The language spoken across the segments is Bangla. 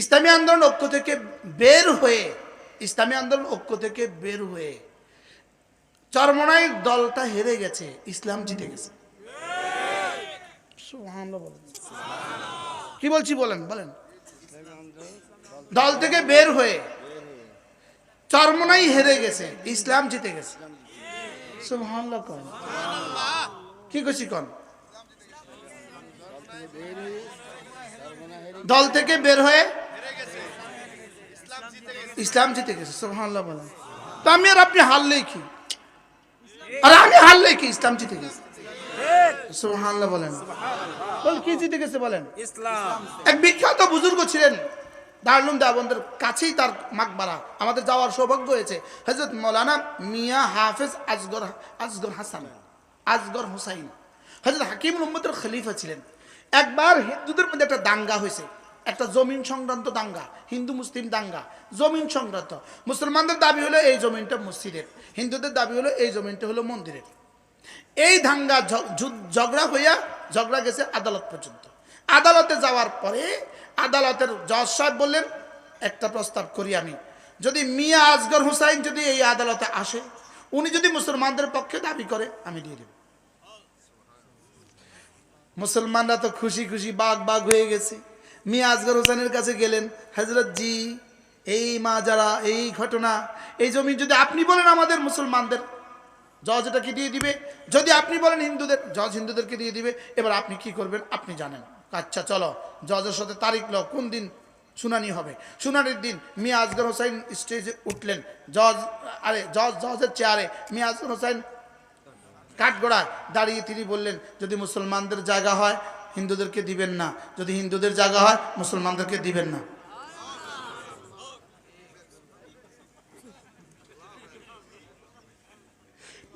ইসলামী আন্দোলন ঐক্য থেকে বের হয়ে ইসলামী আন্দোলন ঐক্য থেকে বের হয়ে চরমনাই দলটা হেরে গেছে ইসলাম জিতে গেছে। কি বলছি বলেন বলেন। দল থেকে বের হয়ে চরমনাই হেরে গেছে ইসলাম জিতে গেছে। কি করছি কন? দল থেকে বের হয়ে ইসলাম জিতে গেছে সুবহানাল্লাহ বলেন। তো আমি আর আপনি হারলেই কি? আর আমি হারলেই কি ইসলাম জিতে গেছে? বলেন। বল কি জিতে গেছে বলেন? ইসলাম। এক বিখ্যাত বুজুর্গ ছিলেন দারুল দেওবন্দের কাছেই তার মাকবারা। আমাদের যাওয়ার সৌভাগ্য হয়েছে হজরত মৌলানা মিয়া হাফেজ আজগর আজগর হাসান আজগর হুসাইন। হজরত হাকিম মোহাম্মদের খলিফা ছিলেন। একবার হিন্দুদের মধ্যে একটা দাঙ্গা হয়েছে একটা জমিন সংক্রান্ত দাঙ্গা, হিন্দু মুসলিম দাঙ্গা, জমিন সংক্রান্ত। মুসলমানদের দাবি হলো এই জমিনটা মসজিদের, হিন্দুদের দাবি হলো এই জমিনটা হলো মন্দিরের। এই দাঙ্গা ঝগড়া হইয়া ঝগড়া গেছে আদালত পর্যন্ত। আদালতে যাওয়ার পরে আদালতের জজ সাহেব বললেন, একটা প্রস্তাব করি আমি। যদি মিয়া আজগর হুসাইন যদি এই আদালতে আসে, উনি যদি মুসলমানদের পক্ষে দাবি করে, আমি দিয়ে দেব। মুসলমানরা তো খুশি খুশি বাঘ বাঘ হয়ে গেছে। মিয়া আজগর হোসেনের কাছে গেলেন হজরত জি, এই মা যারা, এই ঘটনা, এই জমি যদি আপনি বলেন আমাদের মুসলমানদের, জজ এটাকে দিয়ে দিবে। যদি আপনি বলেন হিন্দুদের, জজ হিন্দুদেরকে দিয়ে দিবে। এবার আপনি কি করবেন? আপনি জানেন। আচ্ছা চলো, জজের সাথে তারিখ লো কোন দিন শুনানি হবে? শুনানির দিন মিয়া আজগর হোসেন স্টেজে উঠলেন। জজ, আরে, জজ, জজের চেয়ারে মিয়া আজগর হোসেন কাঠগড়ায় দাঁড়িয়ে তিনি বললেন, যদি মুসলমানদের জায়গা হয় হিন্দুদেরকে দিবেন না। যদি হিন্দুদের জায়গা হয়, মুসলমানদেরকে দিবেন না।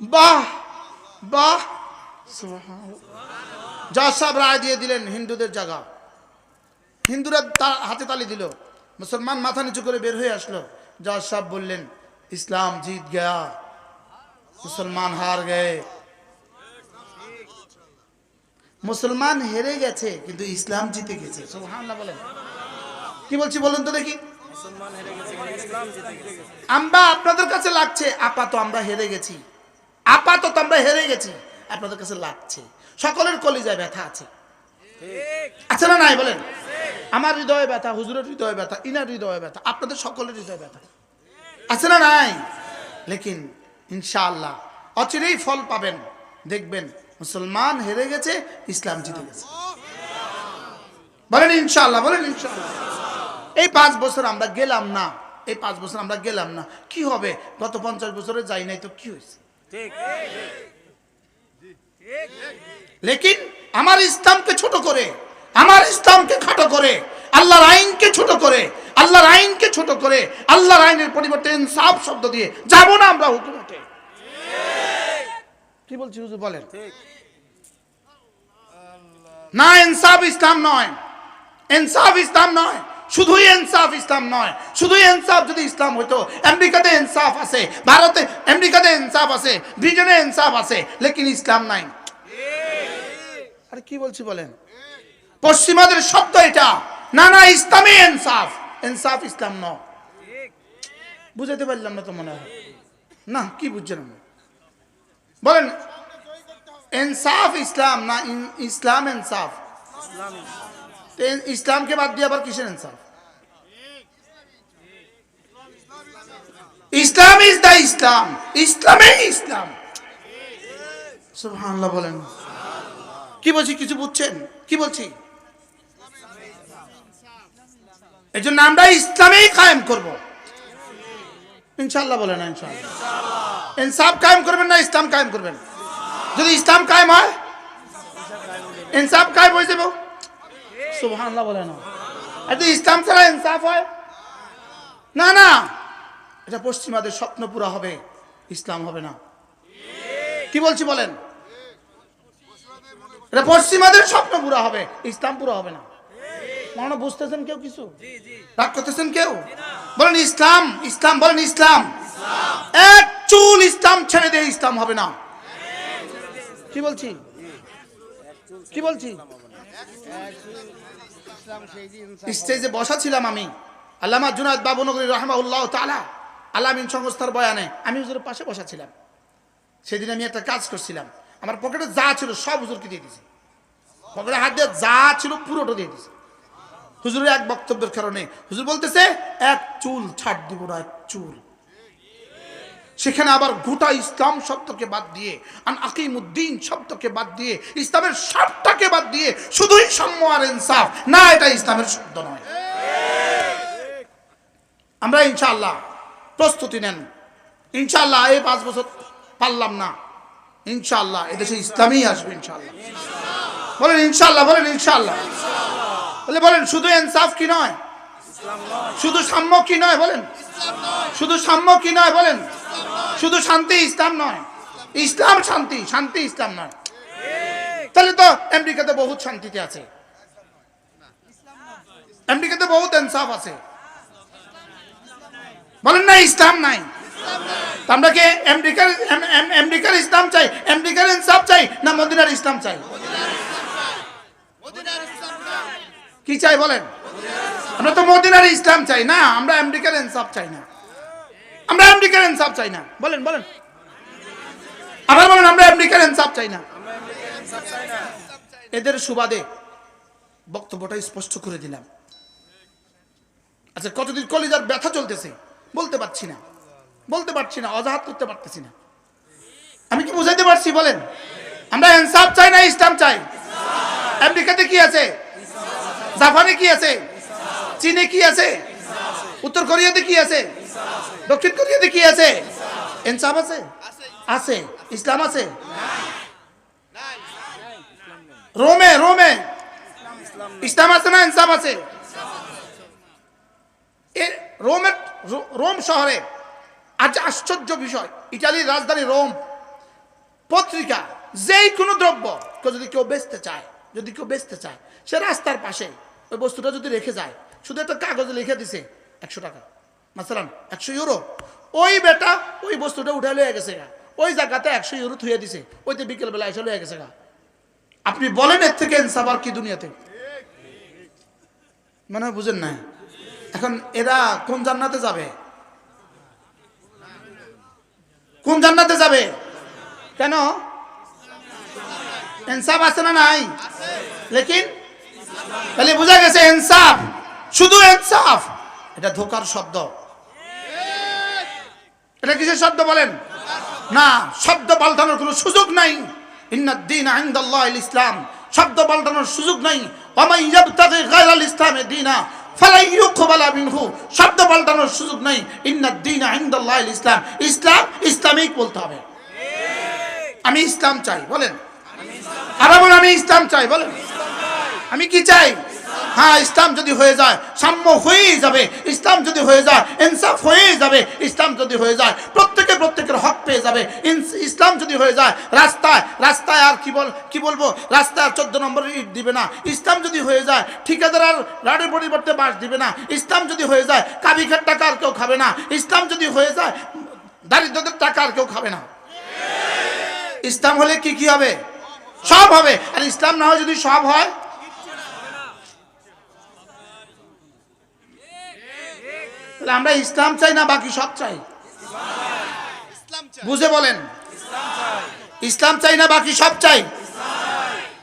বাহ! রায় দিয়ে দিলেন হিন্দুদের জায়গা। হিন্দুরা তা- হাতে তালি দিল। মুসলমান মাথা নিচু করে বের হয়ে আসলো। জজ সাহেব বললেন, ইসলাম জিত গয়া। মুসলমান হার গে। মুসলমান হেরে গেছে কিন্তু ইসলাম জিতে গেছে। বলেন। কি বলছি বলুন তো দেখি। আমরা আপনাদের কাছে লাগছে আপাতত আমরা হেরে গেছি। আপাতত আমরা হেরে গেছি আপনাদের কাছে লাগছে। সকলের কলিজায় ব্যথা আছে। আছে না নাই বলেন? আমার হৃদয়ে ব্যথা হুজুরের হৃদয়ে ব্যথা ইনার হৃদয়ে ব্যথা আপনাদের সকলের হৃদয়ে ব্যথা। আছে না নাই? লেকিন ইনশাআল্লাহ অচিরেই ফল পাবেন দেখবেন। মুসলমান হেরে গেছে, ইসলাম জিতে গেছে। বলেন ইনশাআল্লাহ বলেন ইনশাআল্লাহ। এই পাঁচ বছর আমরা গেলাম না, এই পাঁচ বছর আমরা গেলাম না। কি হবে? গত পঞ্চাশ বছরে যাই নাই তো কি হয়েছে? লেকিন আমার ইসলামকে ছোট করে, আমার ইসলামকে খাটো করে, আল্লাহর আইনকে ছোট করে, আল্লাহর আইনকে ছোট করে, আল্লাহর আইনের পরিবর্তে ইনসাফ শব্দ দিয়ে যাব না আমরা হুকুমতে। কি বলছি হুজুর বলেন। না ইনসাফ ইসলাম নয়। ইনসাফ ইসলাম নয়। শুধুই ইনসাফ ইসলাম নয়। শুধুই ইনসাফ যদি ইসলাম হইতো আমেরিকাতে ইনসাফ আছে ভারতে আমেরিকাতে ইনসাফ আছে ব্রিটেনে ইনসাফ আছে লেকিন ইসলাম নাই। আরে কি বলছি বলেন? পশ্চিমাদের শব্দ এটা। না না ইসলামই ইনসাফ। ইনসাফ ইসলাম ন বুঝাতে পারলাম না তো মনে হয়। না কি বুঝছেন আপনি? বলেন, ইনসাফ ইসলাম না ইসলাম ইনসাফ? ইসলাম ইসলামকে বাদ দিয়ে আবার কিসের ইনসাফ? ইসলাম ইজ দ্য ইসলাম ইসলামে ইসলাম। সুবহানাল্লাহ বলেন। কি বলছি, কিছু বুঝছেন? কি বলছি? এই জন্য আমরা ইসলামেই কায়েম করব। ইনশাল্লাহ বলেন ইনশাল্লাহ ইনসাফ কায়েম করবেন না, ইসলাম কায়েম করবেন। যদি ইসলাম কায়েম হয়, ইনসাফ কায়েম হয়ে যাবে। সুবহানাল্লাহ বলে না এটা ইসলাম ছাড়া ইনসাফ হয়, না না। এটা পশ্চিমাদের স্বপ্ন পুরা হবে, ইসলাম হবে না। কি বলছি বলেন? এটা পশ্চিমাদের স্বপ্ন পুরা হবে, ইসলাম পুরা হবে না। মনে বুঝতেছেন কেউ কিছু? রাগ করতেছেন কেউ? বলেন ইসলাম ইসলাম, বলেন ইসলাম। এক চুল ইসলাম ছেড়ে দিয়ে ইসলাম হবে না। কি বলছি? কি বলছি? স্টেজে বসা ছিলাম আমি। আল্লামা জুনায়দ বাবুনগরী রহমাউল্লাহ তালা আলামিন সংস্থার বয়ানে আমি হুজুরের পাশে বসা ছিলাম। সেদিন আমি একটা কাজ করছিলাম। আমার পকেটে যা ছিল সব হুজুরকে দিয়ে দিয়েছি। পকেটে হাত দিয়ে যা ছিল পুরোটা দিয়ে দিয়েছি। হুজুরের এক বক্তব্যের কারণে হুজুর বলতেছে, এক চুল ছাড় দিব না, এক চুল। সেখানে আবার গোটা ইসলাম শব্দকে বাদ দিয়ে, আন আকিমুদ্দিন শব্দকে বাদ দিয়ে, ইসলামের সবটাকে বাদ দিয়ে শুধুই সাম্য আর ইনসাফ। না, এটা ইসলামের শব্দ নয়। আমরা ইনশাআল্লাহ প্রস্তুতি নেন। ইনশাআল্লাহ এই পাঁচ বছর পারলাম না। ইনশাআল্লাহ এদেশে ইসলামই আসবে ইনশাআল্লাহ। বলেন ইনশাআল্লাহ বলেন ইনশাআল্লাহ। বলে বলেন, শুধু ইনসাফ কি নয়? শুধু সাম্য কি নয়? বলেন। শুধু সাম্য কি নয় বলেন? শুধু শান্তি ইসলাম নয়। ইসলাম শান্তি শান্তি ইসলাম নয়। তাহলে তো আমেরিকাতে বহুত শান্তিতে আছে। আমেরিকাতে বহুত ইনসাফ আছে। বলেন না ইসলাম নাই। আমরা কি আমেরিকার আম- আম- আমেরিকার ইসলাম চাই আমেরিকার ইনসাফ চাই না মদিনার ইসলাম চাই। কি চাই বলেন? আমরা তো মদিনার ইসলাম চাই না, আমরা আমেরিকার ইনসাফ চাই না। আমরা আমেরিকার ইনসাফ চাই না। বলেন বলেন। আবার বলেন, আমরা আমেরিকার ইনসাফ চাই না। এদের সুবাদে বক্তব্যটা স্পষ্ট করে দিলাম। আচ্ছা কতদিন কলিজার ব্যথা চলতেছে? বলতে পারছি না। বলতে পারছি না, অজাহাত করতে পারতেছি না। আমি কি বুঝাইতে পারছি, বলেন? আমরা ইনসাফ চাই না, ইসলাম চাই? আমেরিকাতে কি আছে? জাপানে কি আছে? চীনে কি আছে? উত্তর কোরিয়াতে কি আছে? দক্ষিণ কোরিয়াতে কি আছে? ইনসাফ আছে? আছে। ইসলাম আছে? রোমে রোমে। ইসলাম আছে না ইনসাফ আছে? রোমের রোম শহরে আজ আশ্চর্য বিষয়। ইটালির রাজধানী রোম, পত্রিকা, যেই কোনো দ্রব্য কেউ যদি কেউ বেচতে চায়, যদি কেউ বেচতে চায়, সে রাস্তার পাশে ওই বস্তুটা যদি রেখে যায় শুধু একটা কাগজে লিখে দিছে, একশো টাকা। মাসালাম, একশো ইউরো। ওই বেটা ওই বস্তুটা উঠে লয়ে গেছে গা। ওই জায়গাতে একশো ইউরো থুয়ে দিছে, ওইতে বিকেলবেলা এসে লয়ে গেছে গা। আপনি বলেন এর থেকে ইনসাফ আর কি দুনিয়াতে? মনে বুঝেন না এখন এরা কোন জান্নাতে যাবে? কোন জান্নাতে যাবে? কেন? ইনসাফ আছে না নাই? লেকিন? তাহলে বোঝা গেছে ইনসাফ। শুধু ইনসাফ এটা ধোকার শব্দ। এটা কিসের শব্দ বলেন? না, শব্দ পাল্টানোর কোনো সুযোগ নাই। ইন্নাদ্দিন আইন্দাল্লাহ ইসলাম। শব্দ পাল্টানোর সুযোগ নাই। ওমাই ইয়াবতাগি গায়রাল ইসলামে দীনা, ফালাই ইউকবালা মিনহু। শব্দ পাল্টানোর সুযোগ নাই। ইন্নাদ্দিন আইন্দাল্লাহ ইসলাম। ইসলাম ইসলামিক বলতে হবে। আমি ইসলাম চাই, বলেন। বলেন, আমি ইসলাম চাই, বলেন। আমি কি চাই? হ্যাঁ ইসলাম যদি হয়ে যায়, সাম্য হয়েই যাবে। ইসলাম যদি হয়ে যায়, ইনসাফ হয়েই যাবে। ইসলাম যদি হয়ে যায়, প্রত্যেকে প্রত্যেকের হক পেয়ে যাবে। ইসলাম যদি হয়ে যায়, রাস্তায় রাস্তায় আর কি বল, কি বলব? রাস্তায় আর চোদ্দ নম্বর ইট দিবে না। ইসলাম যদি হয়ে যায়, ঠিকাদার আর রাডের পরিবর্তে বাস দিবে না। ইসলাম যদি হয়ে যায় কাবিখার টাকা আর কেউ খাবে না। ইসলাম যদি হয়ে যায়, দারিদ্রদের টাকা আর কেউ খাবে না। ইসলাম হলে কি কি হবে? সব হবে। আর ইসলাম না হয় যদি সব হয় তাহলে আমরা ইসলাম চাই না বাকি সব চাই? বুঝে বলেন। ইসলাম চাই। না বাকি সব চাই?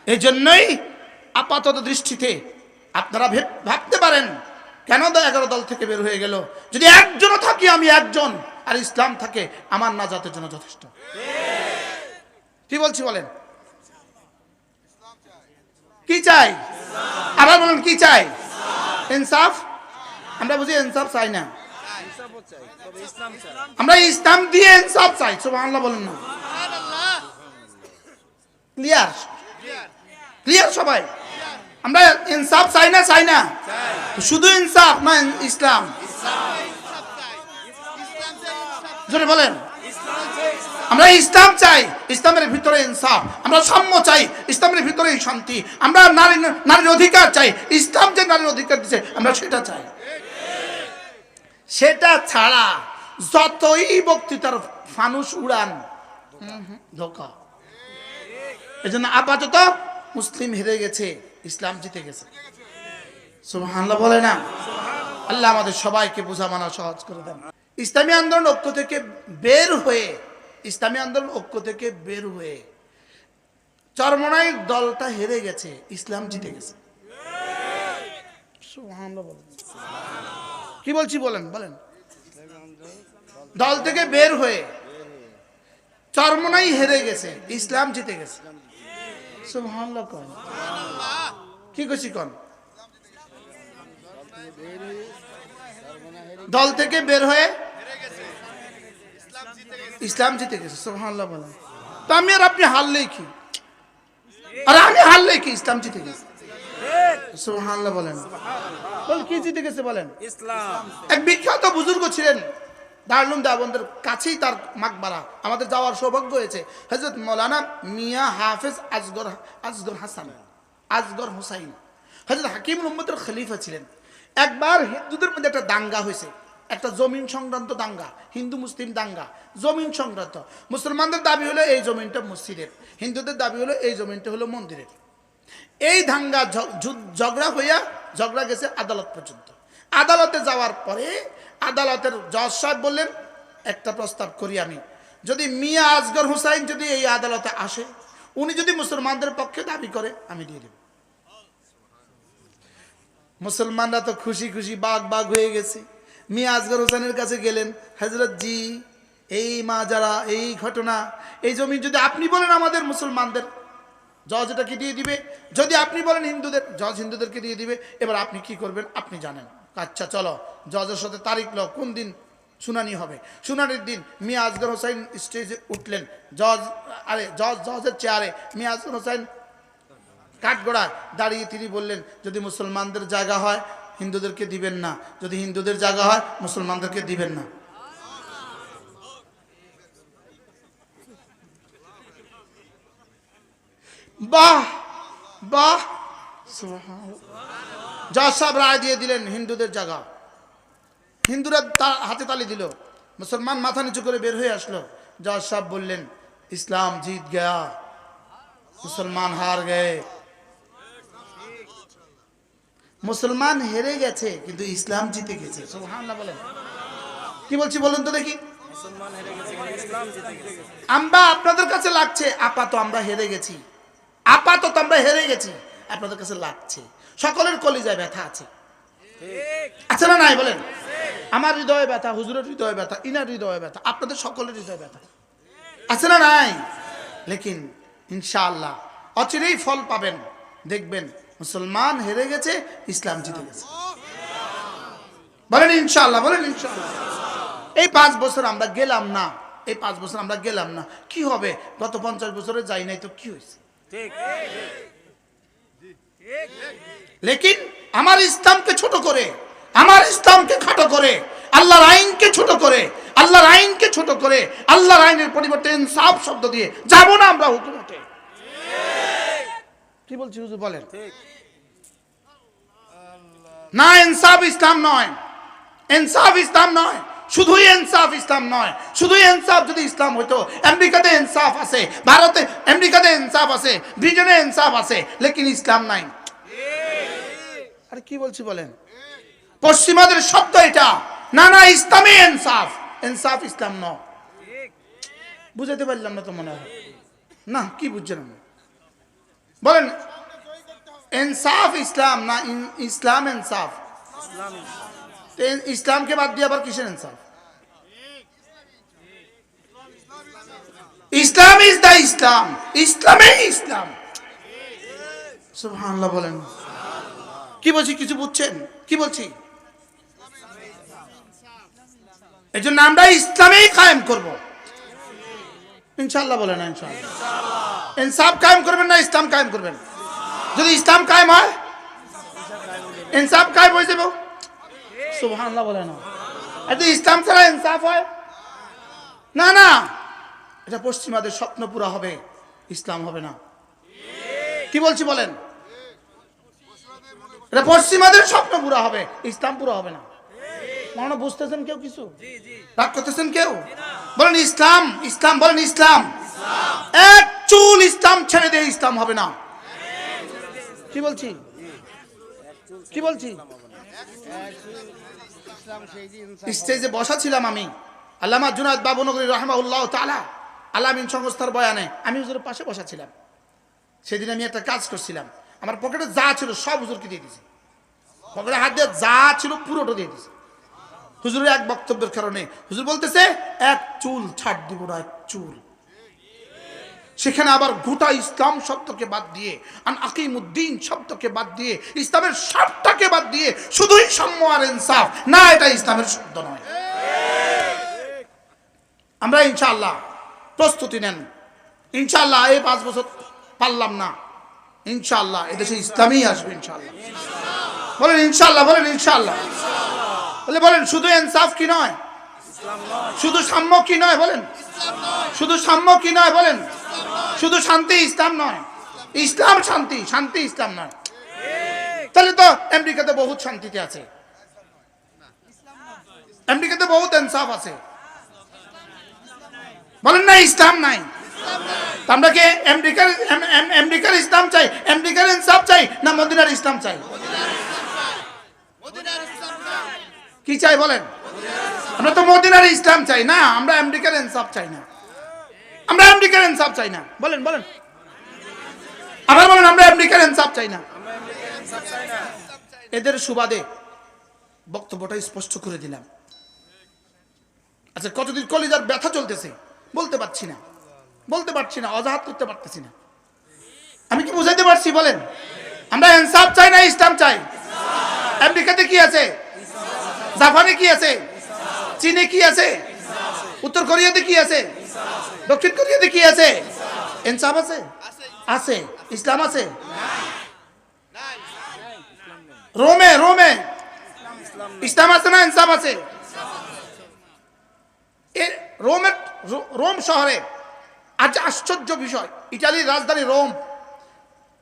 এই জন্যই আপাতত দৃষ্টিতে আপনারা ভেব- ভাবতে পারেন কেন এগারো দল থেকে বের হয়ে গেল? যদি একজনও থাকি আমি একজন আর ইসলাম থাকে আমার না জাতের জন্য যথেষ্ট। কি বলছি বলেন? কি চাই? আবার বলেন কি চাই? ইনসাফ? আমরা বুঝি ইনসাফ চাই না। চাই আমরা ইসলাম দিয়ে ইনসাফ চাই সুবহানাল্লাহ বলেন না। ক্লিয়ার ক্লিয়ার সবাই? আমরা ইনসাফ চাই না চাই না? শুধু ইনসাফ না ইসলাম? জোরে বলেন। আমরা ইসলাম চাই ইসলামের ভিতরে ইনসাফ। আমরা সাম্য চাই ইসলামের ভিতরে শান্তি। আমরা নারী নারীর অধিকার চাই ইসলাম যে নারীর অধিকার দিচ্ছে আমরা সেটা চাই। সেটা ছাড়া যতই বক্তৃতার ফানুস উড়ান, ধোকা। এই জন্য আপাতত মুসলিম হেরে গেছে, ইসলাম জিতে গেছে। সুবহানাল্লাহ বলে না? আল্লাহ আমাদের সবাইকে বোঝা মানা সহজ করে দেন। ইসলামী আন্দোলন ঐক্য থেকে বের হয়ে, ইসলামী আন্দোলন ঐক্য থেকে বের হয়ে, চরমনাই দলটা হেরে গেছে, ইসলাম জিতে গেছে। সুবহানাল্লাহ বলেন। কি বলছি বলেন বলেন। দল থেকে বের হয়ে চরমনাই হেরে গেছে, ইসলাম জিতে গেছে। কি কইছি কন? দল থেকে বের হয়ে ইসলাম জিতে গেছে, সুবহানাল্লাহ বলেন। তো আমি আর আপনি হারলেই কি? আর আমি হারলেই কি ইসলাম জিতে গেছে? সুবহানাল্লাহ বলেন। বল কি জিতে গেছে বলেন? ইসলাম। এক বিখ্যাত বুজুর্গ ছিলেন দেওবন্দের কাছেই তার মাকবারা। আমাদের যাওয়ার সৌভাগ্য হয়েছে। হজরত মৌলানা মিয়া হাফেজ আজগর আজগর হাসান আজগর হুসাইন। হজরত হাকিম মোহাম্মদের খলিফা ছিলেন। একবার হিন্দুদের মধ্যে একটা দাঙ্গা হয়েছে। একটা জমিন সংক্রান্ত দাঙ্গা হিন্দু মুসলিম দাঙ্গা জমিন সংক্রান্ত। মুসলমানদের দাবি হলো এই জমিনটা মসজিদের। হিন্দুদের দাবি হলো এই জমিনটা হলো মন্দিরের। এই দাঙ্গা ঝগড়া হইয়া ঝগড়া গেছে আদালত পর্যন্ত। আদালতে যাওয়ার পরে আদালতের জজ সাহেব বললেন, একটা প্রস্তাব করি আমি। যদি মিয়া আজগর হুসাইন যদি এই আদালতে আসে, উনি যদি মুসলমানদের পক্ষে দাবি করে, আমি দিয়ে দেব। মুসলমানরা তো খুশি খুশি বাঘ বাঘ হয়ে গেছে। মিয়া আজগর হোসেনের কাছে গেলেন হজরত জি, এই মা যারা এই ঘটনা, এই জমি যদি আপনি বলেন আমাদের মুসলমানদের, জজ এটাকে দিয়ে দিবে? যদি আপনি বলেন হিন্দুদের, জজ হিন্দুদেরকে দিয়ে দিবে, এবার আপনি কি করবেন? আপনি জানেন। আচ্ছা চলো, জজের সাথে তারিখ ল কোন দিন শুনানি হবে? শুনানির দিন মিয়া আজগর হোসেন স্টেজে উঠলেন। জজ, আরে, জজ, জজের চেয়ারে মিয়া আজগর হোসেন কাঠগোড়ায় দাঁড়িয়ে তিনি বললেন, যদি মুসলমানদের জায়গা হয়, হিন্দুদেরকে দিবেন না। যদি হিন্দুদের জায়গা হয়, মুসলমানদেরকে দিবেন না। বাহ! বাহ জজ সাহেব রায় দিয়ে দিলেন হিন্দুদের জায়গা। হিন্দুরা তার হাতে তালি দিল। মুসলমান মাথা নিচু করে বের হয়ে আসলো। জজ সাহেব বললেন ইসলাম জিত গয়া। মুসলমান হার গে। মুসলমান হেরে গেছে কিন্তু ইসলাম জিতে গেছে। বলেন। কি বলছি বলুন তো দেখি। আমরা আপনাদের কাছে লাগছে আপাতত আমরা হেরে গেছি। আপাতত আমরা হেরে গেছি। আপনাদের কাছে লাগছে। সকলের কলিজায় ব্যথা আছে। আছে না নাই বলেন? আমার হৃদয়ে ব্যথা, হুজুরের হৃদয়ে ব্যথা, ইনার হৃদয়ে ব্যথা, আপনাদের সকলের হৃদয়ে ব্যথা। আছে না নাই? লেকিন, ইনশাআল্লাহ, অচিরেই ফল পাবেন। দেখবেন, মুসলমান হেরে গেছে, ইসলাম জিতে গেছে। বলেন ইনশাআল্লাহ বলেন ইনশাআল্লাহ। এই পাঁচ বছর আমরা গেলাম না। এই পাঁচ বছর আমরা গেলাম না। কি হবে? গত পঞ্চাশ বছরে যাই নাই তো কি হয়েছে? লেকিন আমার ইসলামকে ছোট করে আমার ইসলামকে খাটো করে আল্লাহর আইনকে ছোট করে আল্লাহর আইনকে ছোট করে আল্লাহর আইনের পরিবর্তে ইনসাফ শব্দ দিয়ে যাব না আমরা হুকুমতে। কি বলছি হুজুর বলেন? না ইনসাফ ইসলাম নয়। ইনসাফ ইসলাম নয়। শুধুই ইনসাফ ইসলাম নয়, শুধুই ইনসাফ যদি ইসলাম হইতো, আমেরিকাতে ইনসাফ আছে, ভারতে, আমেরিকাতে ইনসাফ আছে, ব্রিটেনে ইনসাফ আছে, লেকিন ইসলাম নাই। আরে কি বলছি বলেন? পশ্চিমাদের শব্দ এটা না না ইসলামে ইনসাফ ইনসাফ ইসলাম ন বুঝাতে পারলাম না তো মনে হয়। না, কি বুঝছেন বলেন, ইনসাফ ইসলাম না ইসলাম ইনসাফ? ইসলাম ইসলামকে বাদ দিয়ে আবার কিসের ইনসাফ? ইসলাম ইজ দ্য ইসলাম ইসলামে ইসলাম। সুবহানাল্লাহ বলেন। কি বলছি, কিছু বুঝছেন? কি বলছি? এই জন্য আমরা ইসলামেই কায়েম করব। ইনশাল্লাহ বলেন ইনশাল্লাহ ইনসাফ কায়েম করবেন না, ইসলাম কায়েম করবেন। যদি ইসলাম কায়েম হয়, ইনসাফ কায়েম হয়ে যাবে। সুবহানাল্লাহ বলে না। যদি ইসলাম ছাড়া ইনসাফ হয়? না না। এটা পশ্চিমাদের স্বপ্ন পুরা হবে, ইসলাম হবে না। কি বলছি বলেন? এটা পশ্চিমাদের স্বপ্ন পুরা হবে, ইসলাম পুরা হবে না। মনে বুঝতেছেন কেউ কিছু? রাগ করতেছেন কেউ? বলেন ইসলাম ইসলাম, বলেন ইসলাম। এক চুল ইসলাম ছেড়ে দিয়ে ইসলাম হবে না। কি বলছি? কি বলছি? স্টেজে বসা ছিলাম আমি। আল্লামা জুনাদ বাবুনগরী রহমাউল্লাহ তালা আলামিন সংস্থার বয়ানে। আমি হুজুরের পাশে বসা ছিলাম সেদিন আমি একটা কাজ করছিলাম। আমার পকেটে যা ছিল সব হুজুরকে দিয়ে দিয়েছি। পকেটে হাত দিয়ে যা ছিল পুরোটা দিয়ে দিয়েছি। হুজুরের এক বক্তব্যের কারণে হুজুর বলতেছে, এক চুল ছাড় দিব না, এক চুল। সেখানে আবার গোটা ইসলাম শব্দকে বাদ দিয়ে, আন আকিমুদ্দিন শব্দকে বাদ দিয়ে, ইসলামের সবটাকে বাদ দিয়ে শুধুই সাম্য আর ইনসাফ। না, এটা ইসলামের শব্দ নয়। আমরা ইনশাল্লাহ প্রস্তুতি নেন। ইনশাল্লাহ এই পাঁচ বছর পারলাম না। ইনশাল্লাহ এদেশে ইসলামই আসবে ইনশাল্লাহ বলেন ইনশাল্লাহ বলেন ইনশাল্লাহ বলে বলেন, শুধু ইনসাফ কি নয়? শুধু সাম্য কি নয় বলেন? শুধু সাম্য কি নয় বলেন? শুধু শান্তি, ইসলাম নয়। ইসলাম শান্তি শান্তি, ইসলাম নয়। তাহলে তো আমেরিকাতে বহুত শান্তিতে আছে। আমেরিকাতে বহুত ইনসাফ আছে। বলেন না, ইসলাম নাই। আমরা কি আমেরিকার, আম- আম- আমেরিকার ইসলাম চাই? আমেরিকার ইনসাফ চাই না মদিনার ইসলাম চাই? কি চাই বলেন? আমরা তো মদিনার ইসলাম চাই না, আমরা আমেরিকার ইনসাফ চাই না। আমরা আমেরিকার ইনসাফ চাই না। বলেন বলেন। আবার বলেন, আমরা আমেরিকার ইনসাফ চাই না। এদের সুবাদে বক্তব্যটা স্পষ্ট করে দিলাম। আচ্ছা কতদিন কলিজার ব্যথা চলতেছে? বলতে পারছি না। বলতে পারছি না, অজাহাত করতে পারতেছি না। আমি কি বুঝাইতে পারছি, বলেন? আমরা ইনসাফ চাই না, ইসলাম চাই? আমেরিকাতে কি আছে? জাপানে কি আছে? চীনে কি আছে? উত্তর কোরিয়াতে কি আছে? দক্ষিণ কোরিয়াতে কি আছে? ইনসাফ আছে? আছে। ইসলাম আছে? রোমে রোমে। ইসলাম আছে না ইনসাফ আছে? রোমের রোম শহরে আজ আশ্চর্য বিষয়। ইটালির রাজধানী রোম।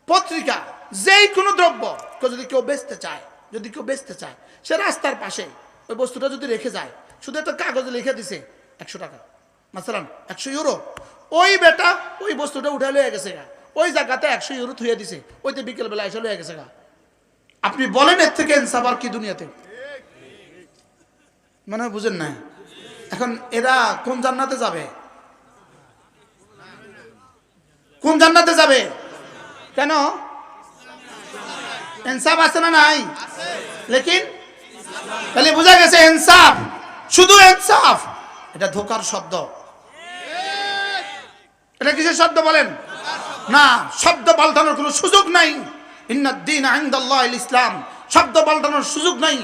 পত্রিকা, যেই কোনো দ্রব্য যদি কেউ বেচতে চায়, যদি কেউ বেচতে চায়, সে রাস্তার পাশে ওই বস্তুটা যদি রেখে যায়, শুধু একটা কাগজে লিখে দিছে, একশো টাকা। মাসালাম একশো ইউরো ওই বেটা, ওই বস্তুটা উঠে লয়ে গেছে গা। ওই জায়গাতে একশো ইউরো থুয়ে দিছে। ওইতে বিকেলবেলা এসে লয়ে গেছে গা। আপনি বলেন এর থেকে ইনসাফ আর কি দুনিয়াতে? মনে বুঝেন না এখন এরা কোন জান্নাতে যাবে? কোন জান্নাতে যাবে? কেন? ইনসাফ আছে না নাই? লেকিন? তাহলে বোঝা গেছে ইনসাফ শুধু ইনসাফ এটা ধোকার শব্দ। এটা কিসের শব্দ বলেন? না, শব্দ পাল্টানোর কোনো সুযোগ নাই। ইন্নাদ্দিন আইন্দাল্লাহ ইসলাম। শব্দ পাল্টানোর সুযোগ নাই।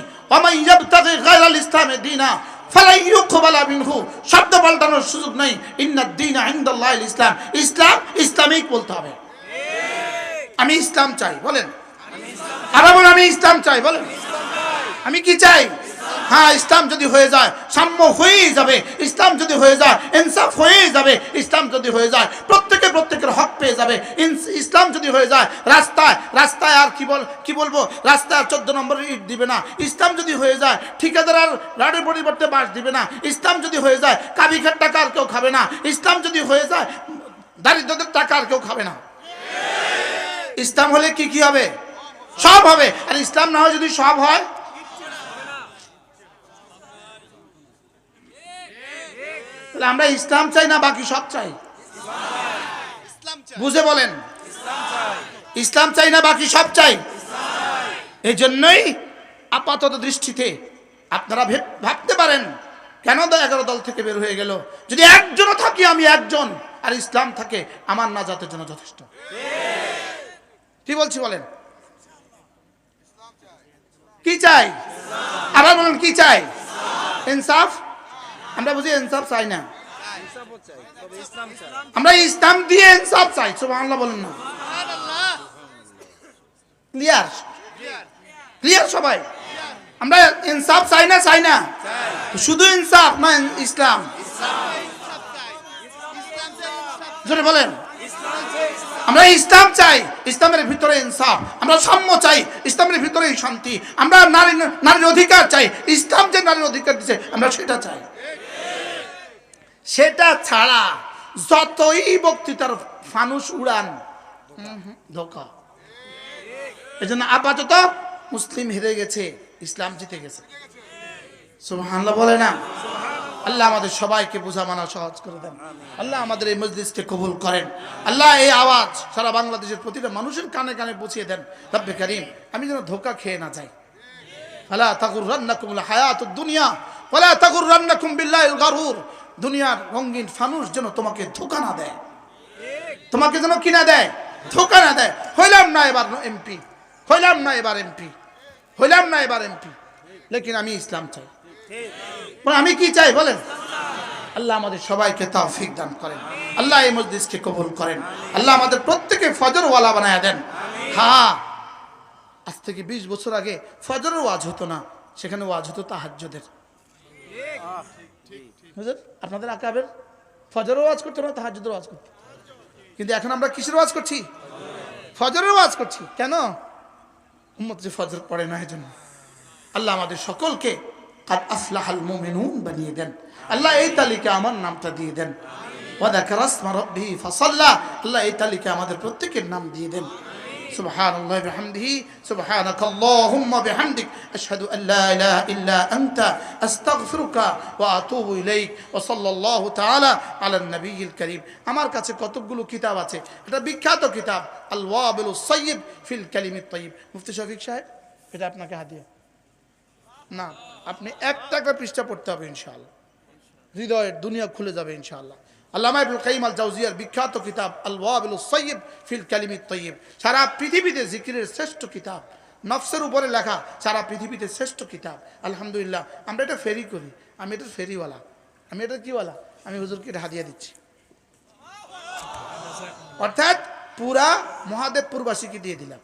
শব্দ পাল্টানোর সুযোগ ইসলাম। ইসলাম বলতে হবে। আমি ইসলাম চাই, বলেন। বলেন আমি ইসলাম চাই, বলেন। আমি কি চাই? হ্যাঁ ইসলাম যদি হয়ে যায়, সাম্য হয়েই যাবে। ইসলাম যদি হয়ে যায়, ইনসাফ হয়েই যাবে। ইসলাম যদি হয়ে যায়, প্রত্যেকে প্রত্যেকের হক পেয়ে যাবে। ইসলাম যদি হয়ে যায়, রাস্তায় রাস্তায় আর কি বল কি বলব? রাস্তায় আর চোদ্দ নম্বরের ইট দিবে না। ইসলাম যদি হয়ে যায়, ঠিকাদার আর রাডের পরিবর্তে বাস দিবে না। ইসলাম যদি হয়ে যায়, কাবিখার টাকা আর কেউ খাবে না। ইসলাম যদি হয়ে যায়, দারিদ্রদের টাকা আর কেউ খাবে না। ইসলাম হলে কি কি হবে? সব হবে। আর ইসলাম না হয় যদি সব হয় তাহলে আমরা ইসলাম চাই না বাকি সব চাই? বুঝে বলেন। ইসলাম চাই। না বাকি সব চাই? এই জন্যই আপাতত দৃষ্টিতে আপনারা ভেব- ভাবতে পারেন কেন এগারো দল থেকে বের হয়ে গেল? যদি একজনও থাকি আমি একজন আর ইসলাম থাকে আমার না জাতের জন্য যথেষ্ট। কি বলছি বলেন? কি চাই? আবার বলুন কি চাই। ইনসাফ? আমরা বুঝি ইনসাফ চাই না। আমরা ইসলাম দিয়ে ইনসাফ চাই সুবহানাল্লাহ বলেন না। ক্লিয়ার ক্লিয়ার সবাই? আমরা ইনসাফ চাই না চাই না? শুধু ইনসাফ না ইসলাম। জোরে বলেন। আমরা ইসলাম চাই ইসলামের ভিতরে ইনসাফ। আমরা সাম্য চাই ইসলামের ভিতরে শান্তি। আমরা নারী নারীর অধিকার চাই ইসলাম যে নারীর অধিকার দিচ্ছে আমরা সেটা চাই। সেটা ছাড়া যতই বক্তৃতার ফানুস উড়ান, ধোকা। এই জন্য আপাতত মুসলিম হেরে গেছে, ইসলাম জিতে গেছে। সুবহানাল্লাহ বলে না? আল্লাহ আমাদের সবাইকে বোঝা মানা সহজ করে দেন। আল্লাহ আমাদের এই মজলিসকে কবুল করেন। আল্লাহ এই আওয়াজ সারা বাংলাদেশের প্রতিটা মানুষের কানে কানে পৌঁছিয়ে দেন। রব্বে করিম, আমি যেন ধোকা খেয়ে না যাই। ফালা তাকুর রান্নাকুম হায়াত দুনিয়া, ফালা তাকুর রান্নাকুম বিল্লাহিল গারুর। দুনিয়ার রঙিন ফানুস যেন তোমাকে ধোকা না দেয়। তোমাকে যেন কিনা দেয়? ধোকা না দেয়। হইলাম না এবার এমপি। হইলাম না এবার এমপি। হইলাম না এবার এমপি। লেকিন আমি ইসলাম চাই। আমি কি চাই? বলেন। আল্লাহ আমাদের সবাইকে তৌফিক দান করেন। আল্লাহ এই মজলিসকে কবুল করেন। আল্লাহ আমাদের প্রত্যেকে ফজর ওয়ালা বানায় দেন। হ্যাঁ। আজ থেকে বিশ বছর আগে ফজরের ওয়াজ হতো না। সেখানে ওয়াজ হতো তাহাজ্জুদের। আপনাদের আকাবের ফজরের ওয়াজ করতে না, তাহাজ্জুদের ওয়াজ করতো কিন্তু এখন আমরা কিসের ওয়াজ করছি? ফজরের ওয়াজ করছি। কেন? উম্মত যে ফজর পড়ে না এই জন্য আল্লাহ আমাদের সকলকে কাদ আফলাহাল মুমিনুন বানিয়ে দেন। আল্লাহ এই তালিকা আমার নামটা দিয়ে দেন। ওয়াদাকার আসমা রাব্বিহি ফাসাল্লা। আল্লাহ এই তালিকা আমাদের প্রত্যেকের নাম দিয়ে দেন। سبحان الله بحمده سبحانك اللهم بحمدك أشهد أن لا إله إلا أنت أستغفرك وأتوب إليك وصلى الله تعالى على النبي الكريم আমার কাছে কতগুলো কিতাব আছে এটা বিখ্যাত কিতাব আল ওয়াবিল সাইয়্যিব ফিল কালিমিত তাইয়্যিব মুফতি শফিক সাহেব এটা আপনাকে হাদিয়া না আপনি একটা একটা পৃষ্ঠা পড়তে হবে ইনশাআল্লাহ হৃদয়ের দুনিয়া খুলে যাবে ইনশাআল্লাহ আল্লামা ইবনুল কাইম আল জাউজিয়ার বিখ্যাত কিতাব আল ওয়াবিল সাইয়্যিব ফিল কালিমিত তাইয়্যিব সারা পৃথিবীতে জিকিরের শ্রেষ্ঠ কিতাব। নফসের উপরে লেখা সারা পৃথিবীতে শ্রেষ্ঠ কিতাব। আলহামদুলিল্লাহ, আমরা এটা ফেরি করি। আমি এটা ফেরিওয়ালা। আমি এটা কিওয়ালা? আমি হুজুরকে এটা হাদিয়া দিচ্ছি। অর্থাৎ পুরা মহাদেবপুরবাসীকে দিয়ে দিলাম।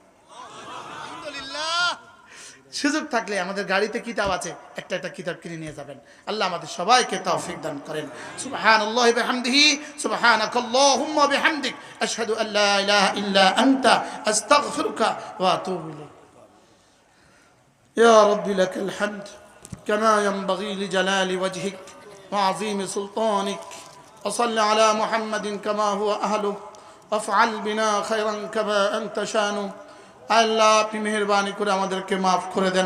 সুযোগ থাকলে আমাদের গাড়িতে কিতাব আছে একটা একটা কিতাব কিনে নিয়ে যাবেন আল্লাহ আমাদের সবাইকে তৌফিক দান করেন সুবহানাল্লাহি বিহামদিহি সুবহানাকাল্লাহুম্মা বিহামদিক আশহাদু আল্লা ইলাহা ইল্লা আনতা আস্তাগফিরুকা ওয়া আতুবু ইলাইক يا رب لك الحمد كما ينبغي لجلال وجهك وعظيم سلطانك وصل على محمد كما هو أهله وافعل بنا خيرا كما أنت شانه আল্লাহ, আপনি মেহরবানি করে আমাদেরকে মাফ করে দেন।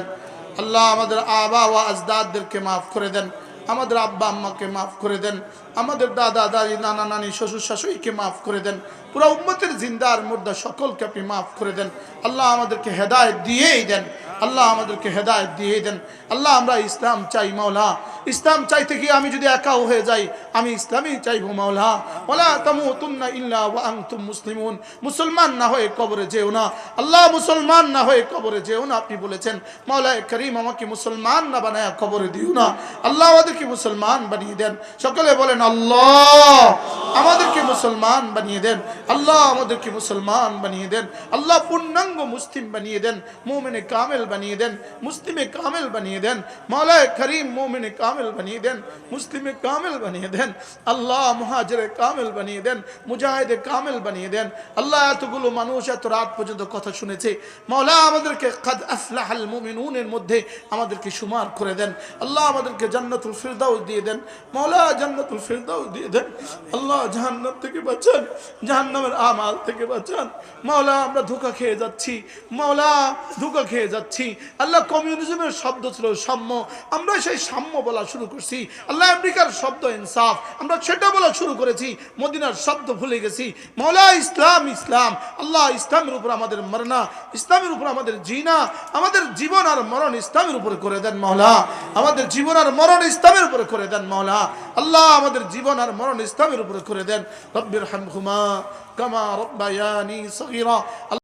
আল্লাহ আমাদের আবা ও আজদাদদেরকে মাফ করে দেন। আমাদের আব্বা আম্মাকে মাফ করে দেন। আমাদের দাদা, দাদি, নানা, নানি, শ্বশুর শাশুড়িকে মাফ করে দেন। পুরো উম্মতের জিন্দার মুর্দা সকলকে আপনি মাফ করে দেন। আল্লাহ আমাদেরকে হেদায়ত দিয়েই দেন। আল্লাহ আমাদেরকে হেদায়ত দিয়ে দেন। আল্লাহ, আমরা ইসলাম চাই, মাওলা। ইসলাম চাইতে গিয়ে আমি যদি একাও হয়ে যাই, আমি ইসলামই চাইব, মাওলা। ওলা তামুতুন্না ইল্লা ওয়া আনতুম মুসলিমুন। মুসলমান না হয়ে কবরে যেও না। আল্লাহ, মুসলমান না হয়ে কবরে যেও না, আপনি বলেছেন। মাওলা করিম, আমাকে মুসলমান না বানায় কবরে দিও না। আল্লাহ আমাদেরকে মুসলমান বানিয়ে দেন। সকলে বলেন আল্লাহ আমাদেরকে মুসলমান বানিয়ে দেন। আল্লাহ আমাদেরকে মুসলমান বানিয়ে দেন। আল্লাহ পূর্ণাঙ্গ মুসলিম বানিয়ে দেন। মোমেনে কামেল বানিয়ে দেন। মুসলিমে কামেল বানিয়ে দেন। মাওলায় করিম মোমেনে কামেল বানিয়ে দেন। মুসলিমে কামেল বানিয়ে দেন। আল্লাহ মুহাজিরে কামেল বানিয়ে দেন। মুজাহিদে কামেল বানিয়ে দেন। আল্লাহ এতগুলো মানুষ এত রাত পর্যন্ত কথা শুনেছে। মাওলা আমাদেরকে কাদ আফলাহাল মুমিনুনের মধ্যে আমাদেরকে সুমার করে দেন। আল্লাহ আমাদেরকে জান্নাতুল ফিরদাউস দিয়ে দেন। মাওলা জান্নাতুল ফিরদাউস দিয়ে দেন। আল্লাহ জাহান্নাম থেকে বাঁচান, জাহান্নামের আমাল থেকে বাঁচান। মাওলা, আমরা ধোকা খেয়ে যাচ্ছি। মাওলা, ধোকা খেয়ে যাচ্ছি। আল্লাহ কমিউনিজমের শব্দ ছিল সাম্য। আমরা সেই সাম্য বলা শুরু করছি। আল্লাহ আমেরিকার শব্দ ইনসাফ। আমরা সেটা বলা শুরু করেছি। মদিনার শব্দ ভুলে গেছি। মাওলা, ইসলাম ইসলাম। আল্লাহ, ইসলামের উপর আমাদের মরনা, ইসলামের উপর আমাদের জিনা। আমাদের জীবন আর মরণ ইসলামের উপরে করে দেন মাওলা। আমাদের জীবন আর মরণ ইসলামের উপরে করে দেন মাওলা। আল্লাহ, আমাদের জীবন আর মরণ ইসলামের উপরে করে দেন। রব্বির হামহুমা কামা রব্বায়ানি সগীরা।